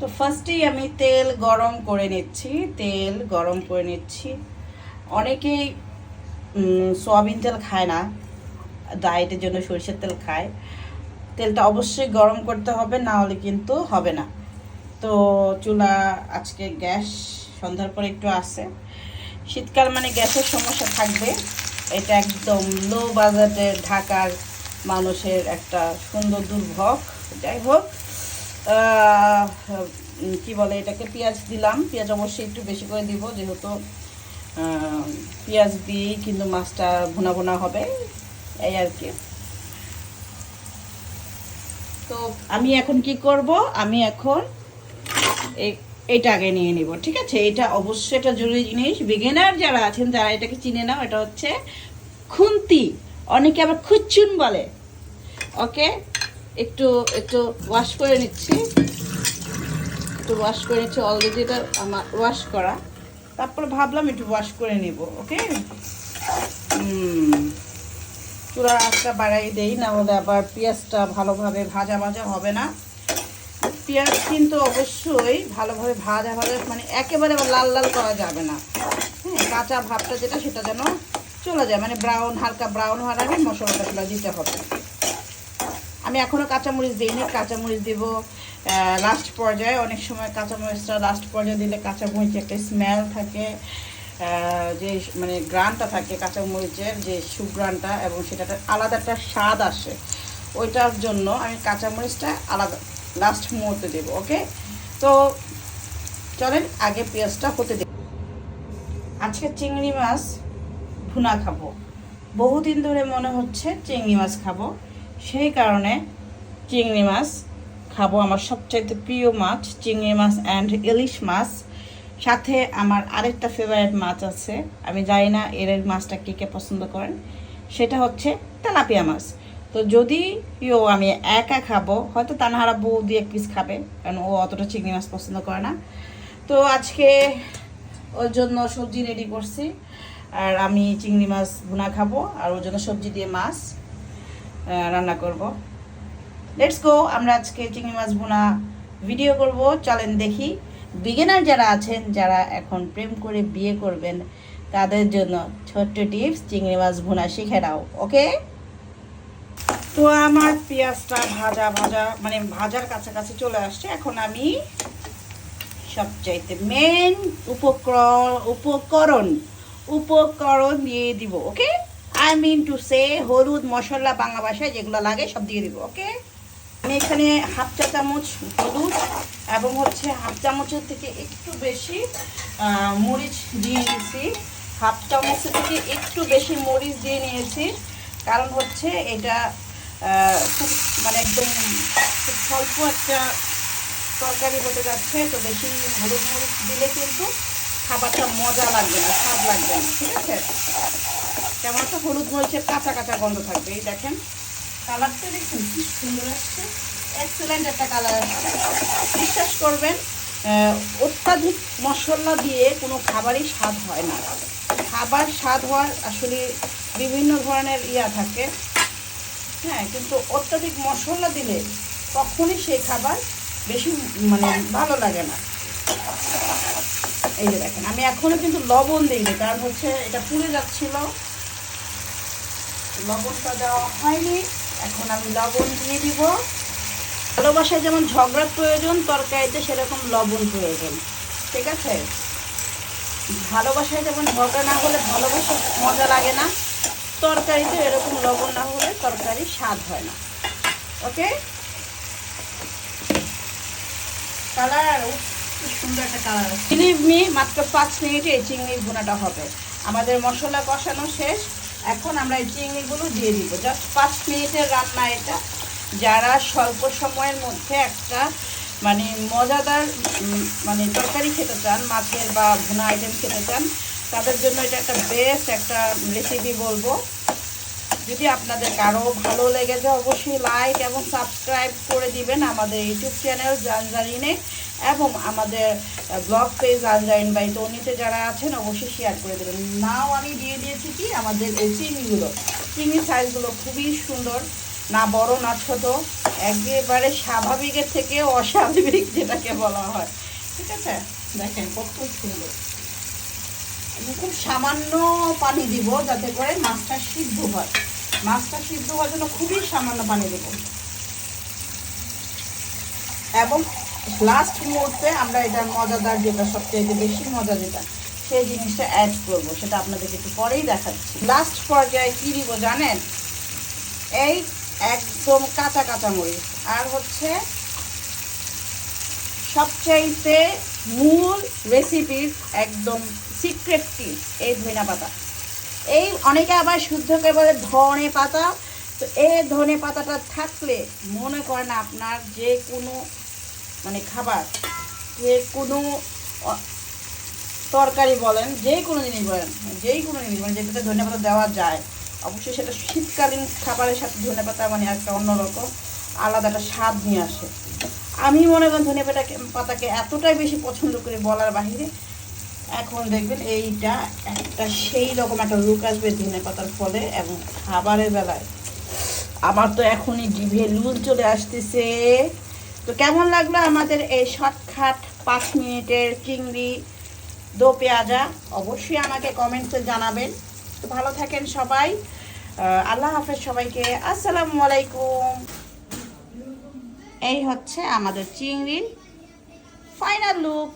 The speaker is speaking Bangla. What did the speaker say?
তো ফার্স্টেই আমি তেল গরম করে নিচ্ছি, তেল গরম করে নিচ্ছি। অনেকেই সয়াবিন তেল খায় না ডায়েটের জন্য সরিষার তেল খায়। তেলটা অবশ্যই গরম করতে হবে, না হলে কিন্তু হবে না। তো চুলা, আজকে গ্যাস, সন্ধ্যার পরে একটু আসে শীতকাল মানে গ্যাসের সমস্যা থাকবে। এটা একদম লো বাজেটের ঢাকার মানুষের একটা সুন্দর দুর্ভোগ। যাই হোক কি বলে এটাকে, পেঁয়াজ দিলাম। পেঁয়াজ অবশ্যই একটু বেশি করে দিব, যেহেতু পেঁয়াজ দিয়েই কিন্তু মাছটা ভুনা ভুনা হবে, এই আর কি। তো আমি এখন কি করব? আমি এখন এটা আগে নিয়ে নিব, ঠিক আছে? এটা অবশ্যই একটা জরুরি জিনিস। বিগিনার যারা আছেন যারা এটাকে চিনে নাও। এটা হচ্ছে খুন্তি, অনেকে আবার খুচ্চুন বলে, ওকে? একটু একটু ওয়াশ করে নিচ্ছি। একটু ওয়াশ করে নিচ্ছি অলরেডি এটা আমার ওয়াশ করা। তারপর ভাবলাম একটু ওয়াশ করে নিব ওকে চূড়ার আঁচটা বাড়াই দেই, না হলে আবার পেঁয়াজটা ভালোভাবে ভাজা ভাজা হবে না। পেঁয়াজ কিন্তু অবশ্যই ভালোভাবে ভাজা ভাজা মানে একেবারে লাল লাল করা যাবে না। হ্যাঁ কাঁচা ভাবটা যেটা, সেটা যেন চলে যায়। মানে ব্রাউন হালকা ব্রাউন হওয়ার আগে মশলাটা দিতে হবে। আমি এখনও কাঁচামরিচ দিইনি, কাঁচামরিচ দিব লাস্ট পর্যায়ে। অনেক সময় কাঁচামরিচটা লাস্ট পর্যায়ে দিলে কাঁচামরিচ একটা স্মেল থাকে যে মানে গ্রানটা থাকে কাঁচামরিচের, যে সুগ্রানটা, এবং সেটা একটা আলাদা একটা স্বাদ আসে। ওইটার জন্য আমি কাঁচামরিচটা আলাদা লাস্ট মুহূর্তে দেবো, ওকে? তো চলেন, আগে পেঁয়াজটা হতে দেব। আজকে চিংড়ি মাছ ভুনা খাব। বহুদিন ধরে মনে হচ্ছে চিংড়ি মাছ খাব। সেই কারণে চিংড়ি মাছ খাব আমার সবচাইতে প্রিয় মাছ, চিংড়ি মাছ অ্যান্ড ইলিশ মাছ। সাথে আমার আরেকটা ফেভারিট মাছ আছে, আমি জানি না এর মাছটা কে কে পছন্দ করেন, সেটা হচ্ছে তেলাপিয়া মাছ। তো যদি ইও আমি একা খাব, হয়তো তানহারা বউ দিয়ে এক পিস খাবে, কারণ ও অতটা চিংড়ি মাছ পছন্দ করে না। তো আজকে ওর জন্য সবজি রেডি করছি, আর আমি চিংড়ি মাছ ভুনা খাব, আর ওর জন্য সবজি দিয়ে মাছ। রান্না করব। লেটস গো আমরা আজকে চিংড়ি মাছ ভুনা ভিডিও করব। চলেন দেখি। বিগিনার যারা আছেন, যারা এখন প্রেম করে বিয়ে করবেন, তাদের জন্য ছোট্ট টিপস চিংড়ি মাছ ভুনা শিখে নাও ওকে তো আমার পেঁয়াজটা ভাজা ভাজা মানে ভাজার কাছাকাছি চলে আসছে। এখন আমি সবচাইতে মেন উপকরণ উপকরণ উপকরণ দিয়ে দিব okay I mean to say হলুদ মশলা বাংলা ভাষায় যেগুলো লাগে সব দিয়ে দিব ওকে আমি এখানে হাফ চা চামচ হলুদ এবং হচ্ছে হাফ চামচের থেকে একটু বেশি মরিচ দিয়ে নিয়েছি হাফ চামচের থেকে একটু বেশি মরিচ দিয়ে নিয়েছি, কারণ হচ্ছে এটা খুব মানে একদম খুব স্বল্প একটা তরকারি হতে যাচ্ছে, তো বেশি হলুদ মরিচ দিলে কিন্তু খাবারটা মজা লাগবে না, স্বাদ লাগবে না, ঠিক আছে? কেমন একটা হলুদ মরিচের কাঁচা কাঁচা গন্ধ থাকবে, এই দেখেন। কালারটা দেখুন কি সুন্দর আসছে। এক্সেলেন্ট একটা কালার আসছে। বিশ্বাস করবেন অত্যাধিক মশলা দিয়ে কোনো খাবারই স্বাদ হয় না। খাবার স্বাদ হওয়ার আসলে বিভিন্ন ধরনের ইয়া থাকে। হ্যাঁ কিন্তু অত্যাধিক মশলা দিলে কখনই সেই খাবার বেশি মানে ভালো লাগে না। এই যে দেখেন, আমি এখনও কিন্তু লবণ দিইনি, কারণ হচ্ছে এটা পুড়ে যাচ্ছিল। লবণটা দেওয়া হয়নি। এখন আমি লবণ দিয়ে দিব। ভালোবাসায় যেমন ঝগড়ার প্রয়োজন, তরকারিতে সেরকম লবণ প্রয়োজন। ঠিক আছে? ভালোবাসায় যেমন ঝগড়া না হলে ভালোবাসা মজা লাগে না, তরকারিতে এরকম লবণ না হলে তরকারি স্বাদ হয় না। ওকে কালার সুন্দর একটা কালার মি মাত্র পাঁচ মিনিটে এই চিংড়ি ভুনাটা হবে। আমাদের মশলা কষানো শেষ। এখন আমরা এই চিংড়িগুলো দিয়ে দিব। জাস্ট পাঁচ মিনিটের রান্না এটা। যারা স্বল্প সময়ের মধ্যে একটা মানে মজাদার মানে তরকারি খেতে চান, মাছের বা ভুনা আইটেম খেতে চান, তাদের জন্য এটা একটা বেস্ট একটা রেসিপি বলব। যদি আপনাদের কারও ভালো লেগে যায় অবশ্যই লাইক এবং সাবস্ক্রাইব করে দিবেন আমাদের ইউটিউব চ্যানেল জানজারিনে এবং আমাদের ব্লগ পেজ জানজারিন বাই তনিতে যারা আছেন, অবশ্যই শেয়ার করে দেবেন। নাও আমি দিয়ে দিয়েছি কি? আমাদের এই চিংড়িগুলো চিংড়ি সাইজগুলো খুবই সুন্দর। না বড়, না ছোট। একেবারে স্বাভাবিকের থেকে অস্বাভাবিক যেটাকে বলা হয়। ঠিক আছে? দেখেন, কত সুন্দর। খুব সামান্য পানি দিব যাতে করে মাছটা সিদ্ধ হয়। মাছটা সিদ্ধ হওয়ার জন্য খুবই সামান্য পানি দেব। এবং লাস্ট মুহূর্তে আমরা এটা মজাদার যেটা সবচেয়ে বেশি মজা যেটা, সেই জিনিসটা অ্যাড করব, সেটা আপনাদেরকে একটু পরেই দেখাচ্ছি। লাস্ট পর্যায়ে কী দিব জানেন? এই একদম কাঁচা কাঁচা মরিচ। আর হচ্ছে সবচাইতে মূল রেসিপির একদম সিক্রেট টিপস এই ধনিয়া পাতা। এই অনেকে আবার শুদ্ধ করে বলে ধনে পাতা। তো এই ধনে পাতাটা থাকলে মনে করেন আপনার যে কোনো মানে খাবার, যে কোনো তরকারি বলেন, যে কোনো জিনিস বলেন যেই কোনো জিনিস বলেন, যেটাতে ধনে পাতা দেওয়া যায়, অবশ্যই সেটা শীতকালীন খাবারের সাথে ধনে পাতা মানে একটা অন্যরকম আলাদা একটা স্বাদ নিয়ে আসে। আমি মনে করেন ধনে পাতাকে পাতাকে এতটাই বেশি পছন্দ করি বলার বাহিরে এখন দেখবেন এইটা একটা সেই রকম একটা লুক আসবে ধনে পাতার ফলে এবং খাবারের বেলায়। আমার তো এখনই জিভে লুল চলে আসতেছে। তো কেমন লাগল আমাদের এই শর্টকাট পাঁচ মিনিটের চিংড়ি দো পেঁয়াজা? অবশ্যই আমাকে কমেন্টসে জানাবেন। তো ভালো থাকেন সবাই। আল্লাহ হাফেজ সবাইকে। আসসালামু আলাইকুম। এই হচ্ছে আমাদের চিংড়ির ফাইনাল লুক